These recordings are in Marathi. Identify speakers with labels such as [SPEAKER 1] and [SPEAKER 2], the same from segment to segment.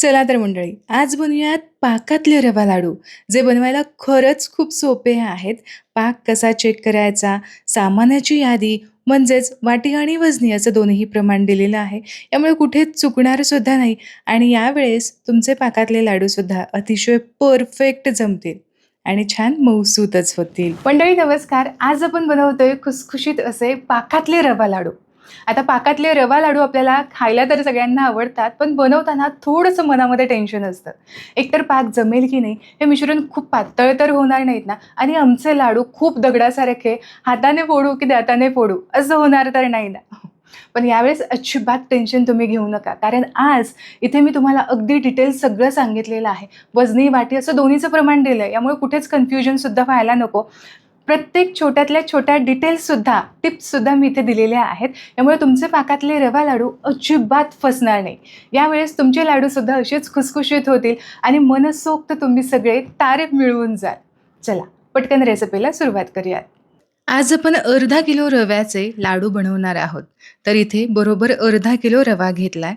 [SPEAKER 1] चला तर मंडळी आज बनवूयात पाकातले रवा लाडू जे बनवायला खरंच खूप सोपे आहेत. पाक कसा चेक करायचा सामानाची यादी म्हणजेच वाटी आणि वजनी असं दोन्ही प्रमाण दिलेलं आहे. यामुळे कुठेच चुकणारंसुद्धा नाही आणि यावेळेस तुमचे पाकातले लाडूसुद्धा अतिशय परफेक्ट जमतील आणि छान मौसूतच होतील. मंडळी नमस्कार. आज आपण बनवतोय खुसखुशीत असे पाकातले रवा लाडू. आता पाकातले रवा लाडू आपल्याला खायला तर सगळ्यांना आवडतात पण बनवताना थोडंसं मनामध्ये टेन्शन असतं. एकतर पाक जमेल की नाही हे मिश्रण खूप पातळ तर होणार नाहीत ना आणि आमचे लाडू खूप दगडासारखे हाताने फोडू की दाताने फोडू असं होणार तर नाही ना. पण यावेळेस अजिबात टेन्शन तुम्ही घेऊ नका कारण आज इथे मी तुम्हाला अगदी डिटेल सगळं सांगितलेलं आहे. वजनी वाटी असं दोन्हीचं प्रमाण दिलं आहे यामुळे कुठेच कन्फ्युजनसुद्धा व्हायला नको. प्रत्येक छोट्यातल्या छोट्या डिटेल्ससुद्धा टिप्ससुद्धा मी इथे दिलेल्या आहेत. त्यामुळे तुमचे पाकातले रवा लाडू अजिबात फसणार नाही. यावेळेस तुमचे लाडूसुद्धा असेच खुसखुशीत होतील आणि मनसोक्त तुम्ही सगळे तारीफ मिळवून जाल. चला पटकन रेसिपीला सुरुवात करूयात. आज आपण अर्धा किलो रव्याचे लाडू बनवणार आहोत. तर इथे बरोबर अर्धा किलो रवा घेतलाय.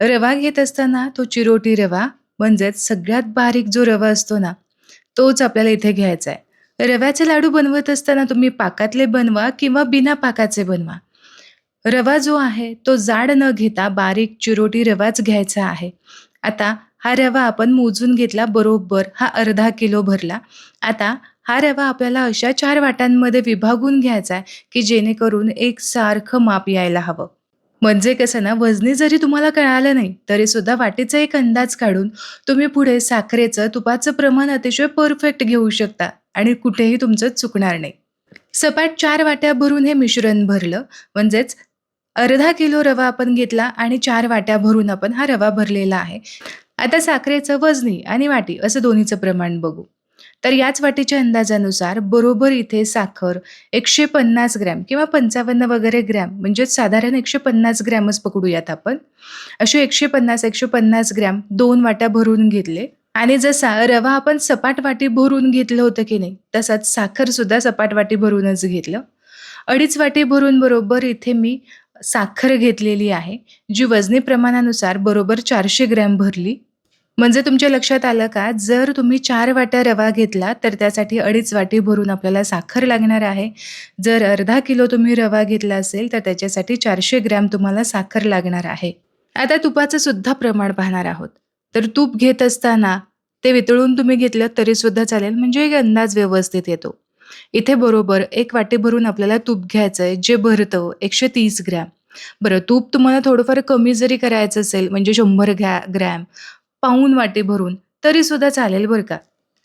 [SPEAKER 1] रवा घेत असताना तो चिरोटी रवा म्हणजेच सगळ्यात बारीक जो रवा असतो ना तोच आपल्याला इथे घ्यायचा आहे रव्याचे लाडू बनवत असताना तुम्ही पाकातले बनवा किंवा बिना पाकाचे बनवा. रवा जो आहे तो जाड न घेता बारीक चिरोटी रवाच घ्यायचा आहे. आता हा रवा आपण मोजून घेतला बरोबर हा अर्धा किलो भरला. आता हा रवा आपल्याला अशा चार वाट्यांमध्ये विभागून घ्यायचा आहे की जेणेकरून एक सारखं माप यायला हवं. म्हणजे कसं ना वजनी जरी तुम्हाला कळालं नाही तरी सुद्धा वाटीचा एक अंदाज काढून तुम्ही पुढे साखरेचं तुपाचं प्रमाण अतिशय परफेक्ट घेऊ शकता आणि कुठेही तुमचं चुकणार नाही. सपाट चार वाट्या भरून हे मिश्रण भरलं म्हणजेच अर्धा किलो रवा आपण घेतला आणि चार वाट्या भरून आपण हा रवा भरलेला आहे. आता साखरेचं वजनी आणि वाटी असं दोन्हीचं प्रमाण बघू. तर याच वाटीच्या अंदाजानुसार बरोबर इथे साखर एकशे पन्नास ग्रॅम किंवा पंचावन्न वगैरे ग्रॅम म्हणजेच साधारण एकशे पन्नास ग्रॅमच पकडूयात आपण. असे एकशे पन्नास एकशे पन्नास ग्रॅम दोन वाट्या भरून घेतले. आणि जसा रवा आपण सपाट वाटी भरून घेतलं होतं की नाही तसाच साखरसुद्धा सपाट वाटी भरूनच घेतलं. अडीच वाटी भरून बरोबर इथे मी साखर घेतलेली आहे जी वजनी प्रमाणानुसार बरोबर चारशे ग्रॅम भरली. म्हणजे तुमच्या लक्षात आलं का? जर तुम्ही चार वाट्या रवा घेतला तर त्यासाठी अडीच वाटी भरून आपल्याला साखर लागणार आहे. जर अर्धा किलो तुम्ही रवा घेतला असेल तर त्याच्यासाठी चारशे ग्रॅम तुम्हाला साखर लागणार आहे. आता तुपाचं सुद्धा प्रमाण पाहणार आहोत. तर तूप घेत असताना ते वितळून तुम्ही घेतलं तरी सुद्धा चालेल. म्हणजे एक अंदाज व्यवस्थित येतो. इथे बरोबर एक वाटी भरून आपल्याला तूप घ्यायचं आहे जे भरतं एकशे तीस ग्रॅम. बरं तूप तुम्हाला थोडंफार कमी जरी करायचं असेल म्हणजे शंभर घ्या ग्रॅम पाऊन वाटी भरून तरी सुद्धा चालेल बरं का?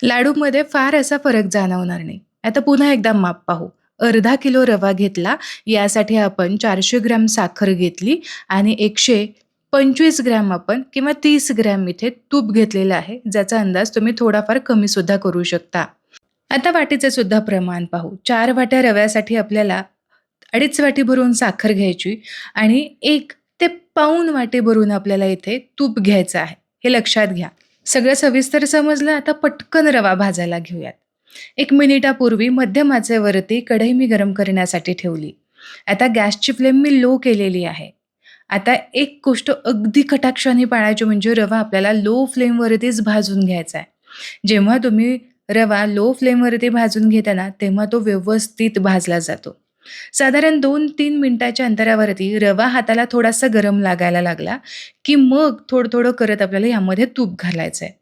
[SPEAKER 1] लाडूमध्ये फार असा फरक जाणवणार नाही. आता पुन्हा एकदा माप पाहू. अर्धा किलो रवा घेतला यासाठी आपण चारशे ग्रॅम साखर घेतली आणि एकशे पंचवीस ग्रॅम आपण किंवा तीस ग्रॅम इथे तूप घेतलेलं आहे ज्याचा अंदाज तुम्ही थोडाफार कमी सुद्धा करू शकता. आता वाटीचे सुद्धा प्रमाण पाहू. चार वाट्या रव्यासाठी आपल्याला अडीच वाटी भरून साखर घ्यायची आणि एक ते पाऊन वाटी भरून आपल्याला इथे तूप घ्यायचं आहे. हे लक्षात घ्या. सगळं सविस्तर समजलं आता पटकन रवा भाजायला घेऊयात. एक मिनिटापूर्वी मध्यम आचेवरती कढई मी गरम करण्यासाठी ठेवली. आता गॅसची फ्लेम मी लो केलेली आहे. आता एक गोष्ट अगदी कटाक्षाने पाळायची म्हणजे रवा आपल्याला लो फ्लेमवरतीच भाजून घ्यायचा आहे. जेव्हा तुम्ही रवा लो फ्लेमवरती भाजून घेताना तेव्हा तो व्यवस्थित भाजला जातो. साधारण दोन तीन मिनिटाच्या अंतरावरती रवा हाताला थोडासा गरम लागायला लागला की मग थोडं थोडं करत आपल्याला यामध्ये तूप घालायचं आहे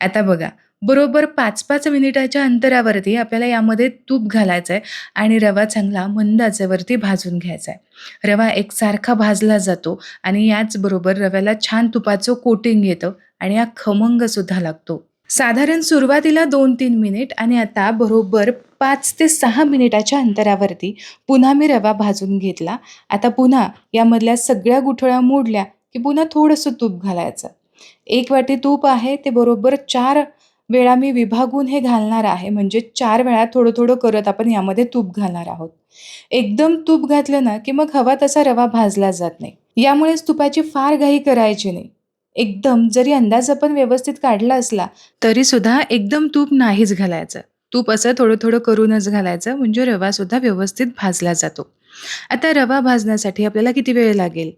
[SPEAKER 1] आता बघा बरोबर पाच पाच मिनिटाच्या अंतरावरती आपल्याला यामध्ये तूप घालायचं आहे आणि रवा चांगला मंद आचेवरती भाजून घ्यायचा आहे रवा एकसारखा भाजला जातो आणि याचबरोबर रव्याला छान तुपाचं कोटिंग येतं आणि हा खमंग सुद्धा लागतो. साधारण सुरुवातीला दोन तीन मिनिट आणि आता बरोबर पाच ते सहा मिनिटाच्या अंतरावरती पुन्हा मी रवा भाजून घेतला. आता पुन्हा यामधल्या सगळ्या गुठळ्या मोडल्या की पुन्हा थोडंसं तूप घालायचं. एक वाटी तूप आहे ते बरोबर चार वेळा मी विभागून हे घालणार आहे. म्हणजे चार वेळा थोडं थोडं करत आपण यामध्ये तूप घालणार आहोत. एकदम तूप घातलं ना की मग हवा तसा रवा भाजला जात नाही. यामुळेच तुपाची फार घाई करायची नाही. एकदम जरी अंदाज आपण व्यवस्थित काढला असला तरीसुद्धा एकदम तूप नाहीच घालायचं. तूप असं थोडं थोडं करूनच घालायचं म्हणजे रवा सुद्धा व्यवस्थित भाजला जातो आता रवा भाजण्यासाठी आपल्याला किती वेळ लागेल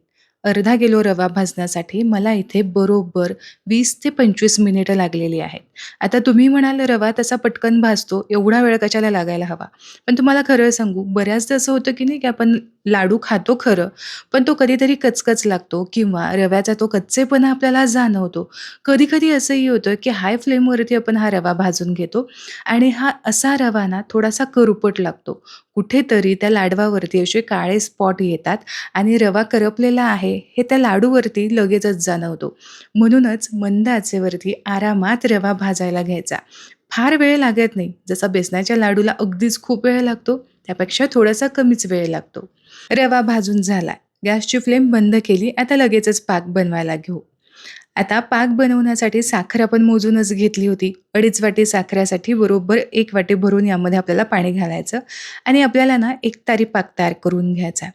[SPEAKER 1] अर्धा किलो रवा भाजण्यासाठी मला इथे बरोबर वीस ते 25 मिनिटं लागलेली आहेत. आता तुम्ही म्हणाल रवा तसा पटकन भाजतो, एवढा वेळ कशाला लागायला हवा? पण तुम्हाला खरं सांगू, बऱ्याचदा असं होतं की नाही की आपण लाडू खातो खरं, पण तो कधीतरी कचकच लागतो किंवा रव्याचा तो कच्चेपणा आपल्याला जाणवतो. कधी-कधी असंही होतं की हाय फ्लेमवरती आपण हा रवा भाजून घेतो आणि हा असा रवा ना थोडासा करुपट लागतो. कुठेतरी त्या लाडवावरती असे काळे स्पॉट येतात आणि रवा करपलेला आहे हे त्या लाडूवरती लगेचच जाणवतो. म्हणूनच मंद आचेवरती आरामात रवा भाजायला घ्यायचा. फार वेळ लागत नाही. जसा बेसनाच्या लाडूला अगदीच खूप वेळ लागतो, त्यापेक्षा थोडासा कमीच वेळ लागतो. रवा भाजून झाला गॅसची फ्लेम बंद केली. आता लगेचच पाक बनवायला घेऊ. आता पाक बनवण्यासाठी साखर आपण मोजूनच घेतली होती. 2.5 वाटी साखरेसाठी बरोबर एक वाटी भरून यामध्ये आपल्याला पाणी घालायचं आणि आपल्याला ना एकतारी पाक तयार करून घ्यायचा.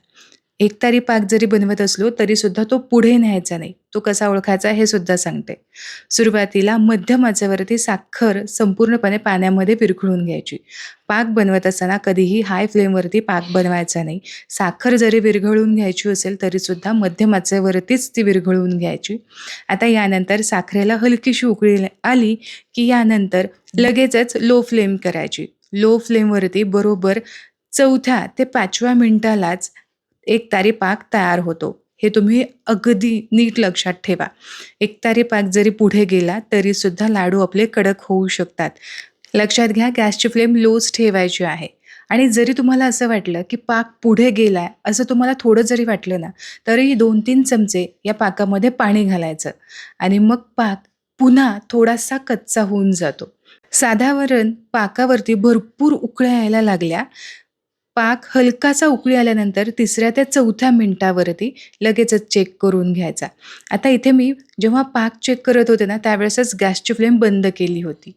[SPEAKER 1] एकतारी पाक जरी बनवत असलो तरीसुद्धा तो पुढे न्यायचा नाही. तो कसा ओळखायचा हे सुद्धा सांगते. सुरुवातीला मध्यम आचेवरती साखर संपूर्णपणे पाण्यामध्ये विरघळून घ्यायची. पाक बनवत असताना कधीही हाय फ्लेमवरती पाक बनवायचा नाही. साखर जरी विरघळून घ्यायची असेल तरीसुद्धा मध्यम आचेवरतीच ती विरघळवून घ्यायची. आता यानंतर साखरेला हलकीशी उकळी आली की यानंतर लगेचच लो फ्लेम करायची. लो फ्लेमवरती बरोबर चौथ्या ते पाचव्या मिनिटालाच एकतारी पाक तयार होतो. हे तुम्ही अगदी नीट लक्षात ठेवा. एकतारी पाक जरी पुढे गेला तरीसुद्धा लाडू आपले कडक होऊ शकतात. लक्षात घ्या गॅसची फ्लेम लोच ठेवायची आहे आणि जरी तुम्हाला असं वाटलं की पाक पुढे गेलाय असं तुम्हाला थोडं जरी वाटलं ना, तरीही 2-3 चमचे या पाकामध्ये पाणी घालायचं आणि मग पाक पुन्हा थोडासा कच्चा होऊन जातो. साधारण पाकावरती भरपूर उकळ्या यायला लागल्या. पाक हलकासा उकळी आल्यानंतर तिसऱ्या ते चौथ्या मिनटावरती लगेचच चेक करून घ्यायचा. आता इथे मी जेव्हा पाक चेक करत होते ना, त्यावेळेसच गॅसची फ्लेम बंद केली होती.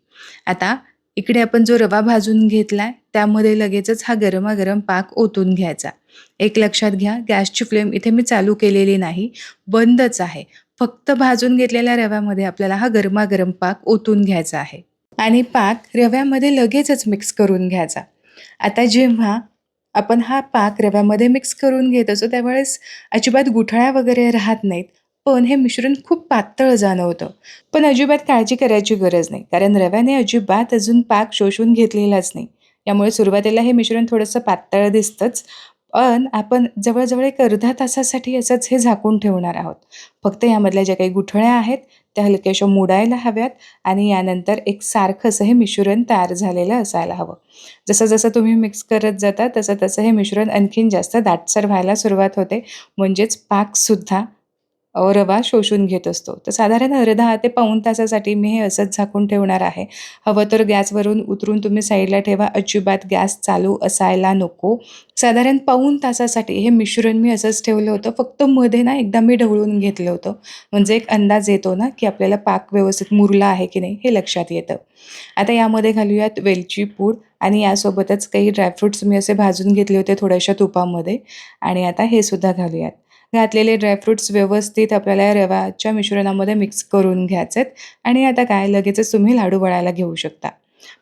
[SPEAKER 1] आता इकडे आपण जो रवा भाजून घेतलाय त्यामध्ये लगेचच हा गरमागरम पाक ओतून घ्यायचा. एक लक्षात घ्या गॅसची फ्लेम इथे मी चालू केलेली नाही, बंदच आहे. फक्त भाजून घेतलेल्या रव्यामध्ये आपल्याला हा गरमागरम पाक ओतून घ्यायचा आहे आणि पाक रव्यामध्ये लगेचच मिक्स करून घ्यायचा. आता जेव्हा आपण हा पाक रव्यामध्ये मिक्स करून घेत असतो त्यावेळेस अजिबात गुठळ्या वगैरे राहत नाहीत. पण हे मिश्रण खूप पातळ जाणवतं. पण अजिबात काळजी करायची गरज नाही. कारण रव्याने अजिबात अजून पाक शोषून घेतलेलाच नाही. यामुळे सुरुवातीला हे मिश्रण थोडंसं पातळ दिसतंच. पण आपण जवळजवळ एक अर्धा तासासाठी असंच हे झाकून ठेवणार आहोत. फक्त यामधल्या ज्या काही गुठळ्या आहेत त्या हलक्याशा मोडायला हव्यात आणि यानंतर एक सारखंच हे मिश्रण तयार झालेलं असायला हवं. जसं-जसं तुम्ही मिक्स करत जाता तसं-तसं हे मिश्रण आणखीन जास्त दाटसर व्हायला सुरुवात होते. म्हणजेच पाकसुद्धा अ, रवा शोषून घेत असतो. तर साधारण अर्धा ते पाऊण तासासाठी मी हे असंच झाकून ठेवणार आहे. हवं तर गॅसवरून उतरून तुम्ही साईडला ठेवा. अजिबात गॅस चालू असायला नको. साधारण पाऊण तासासाठी हे मिश्रण मी असंच ठेवलं होतं. फक्त मध्ये ना एकदा मी ढवळून घेतलं होतं. म्हणजे एक अंदाज येतो ना, की आपल्याला पाक व्यवस्थित मुरला आहे की नाही हे लक्षात येतं. आता यामध्ये घालूयात वेलची पूड आणि यासोबतच काही ड्रायफ्रुट्स मी असे भाजून घेतले होते थोड्याशा तुपामध्ये आणि आता हे सुद्धा घालूयात. घातलेले ड्रायफ्रुट्स व्यवस्थित आपल्याला या रव्याच्या मिश्रणामध्ये मिक्स करून घ्यायचेत आणि आता काय लगेचच तुम्ही लाडू वळायला घेऊ शकता.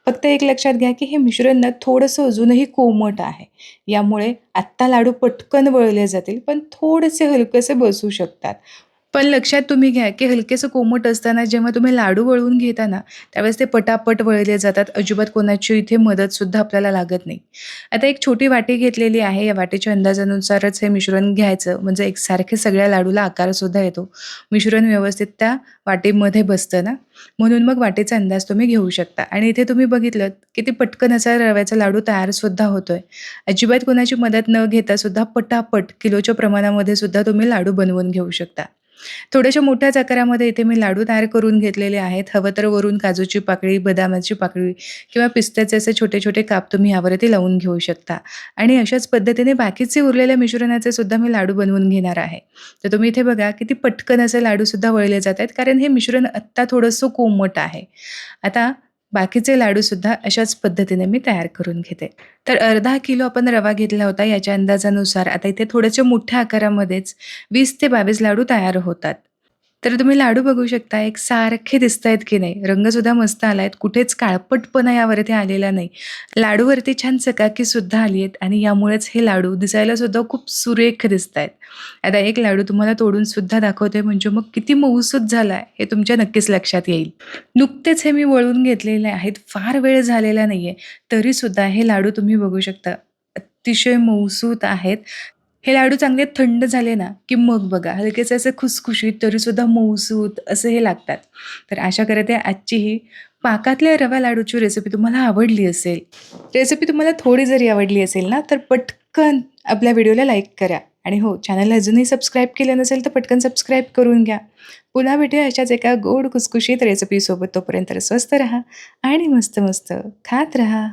[SPEAKER 1] फक्त एक लक्षात घ्या की हे मिश्रण ना थोडंसं अजूनही कोमट आहे. यामुळे आत्ता लाडू पटकन वळले जातील, पण थोडेसे हलकेसे बसू शकतात. पण लक्षात तुम्ही घ्या की हलकेसं कोमट असताना जेव्हा तुम्ही लाडू वळवून घेता ना, त्यावेळेस ते पटापट वळले जातात. अजिबात कोणाची इथे मदतसुद्धा आपल्याला लागत नाही. आता एक छोटी वाटी घेतलेली आहे. या वाटीच्या अंदाजानुसारच हे मिश्रण घ्यायचं. म्हणजे एकसारखे सगळ्या लाडूला आकारसुद्धा येतो. मिश्रण व्यवस्थित त्या वाटीमध्ये बसतं ना, म्हणून मग वाटीचा अंदाज तुम्ही घेऊ शकता आणि इथे तुम्ही बघितलंत ते पटकन असा रव्याचा लाडू तयारसुद्धा होतो आहे अजिबात कोणाची मदत न घेता सुद्धा पटापट किलोच्या प्रमाणामध्ये सुद्धा तुम्ही लाडू बनवून घेऊ शकता. थोड्याशा मोठ्याच आकारामध्ये इथे मी लाडू तयार करून घेतलेले आहेत. हवं तर वरून काजूची पाकळी, बदामाची पाकळी किंवा पिस्त्याचे असे छोटे-छोटे काप तुम्ही यावरती लावून घेऊ शकता आणि अशाच पद्धतीने बाकीचे उरलेल्या मिश्रणाचे सुद्धा मी लाडू बनवून घेणार आहे. तर तुम्ही इथे बघा किती पटकन असे लाडूसुद्धा वळले जात आहेत कारण हे मिश्रण आत्ता थोडंसं कोमट आहे. आता बाकीचे लाडूसुद्धा अशाच पद्धतीने मी तयार करून घेते. तर अर्धा किलो आपण रवा घेतला होता याच्या अंदाजानुसार आता इथे थोड्याशा मोठ्या आकारामध्येच वीस ते 22 लाडू तयार होतात. तर तुम्ही लाडू बघू शकता एक सारखे दिसतायत की नाही. रंगसुद्धा मस्त आला आहेत कुठेच काळपटपणा यावरती आलेला नाही. लाडूवरती छान चकाकीसुद्धा आली आहेत आणि यामुळेच हे लाडू दिसायला सुद्धा खूप सुरेख दिसत आहेत आता एक लाडू तुम्हाला तोडून सुद्धा दाखवते म्हणजे मग किती मऊसूत झाला आहे हे तुमच्या नक्कीच लक्षात येईल. नुकतेच हे मी वळून घेतलेले आहेत फार वेळ झालेला नाही आहे तरीसुद्धा हे लाडू तुम्ही बघू शकता. अतिशय मऊसूत आहेत. हे लाडू चांगले थंड झाले ना की मग बघा. हलकेचे असे खुसखुशीत तरीसुद्धा मऊसूत असे हे लागतात. तर आशा करते आजची ही पाकातल्या रवा लाडूची रेसिपी तुम्हाला आवडली असेल. रेसिपी तुम्हाला थोडी जरी आवडली असेल ना तर पटकन आपल्या व्हिडिओला लाईक करा. आणि हो चॅनल अजूनही सबस्क्राईब केलं नसेल तर पटकन सबस्क्राईब करून घ्या. पुन्हा भेटूया अशाच एका गोड खुसखुशीत रेसिपीसोबत तोपर्यंत स्वस्त राहा आणि मस्त मस्त खात राहा.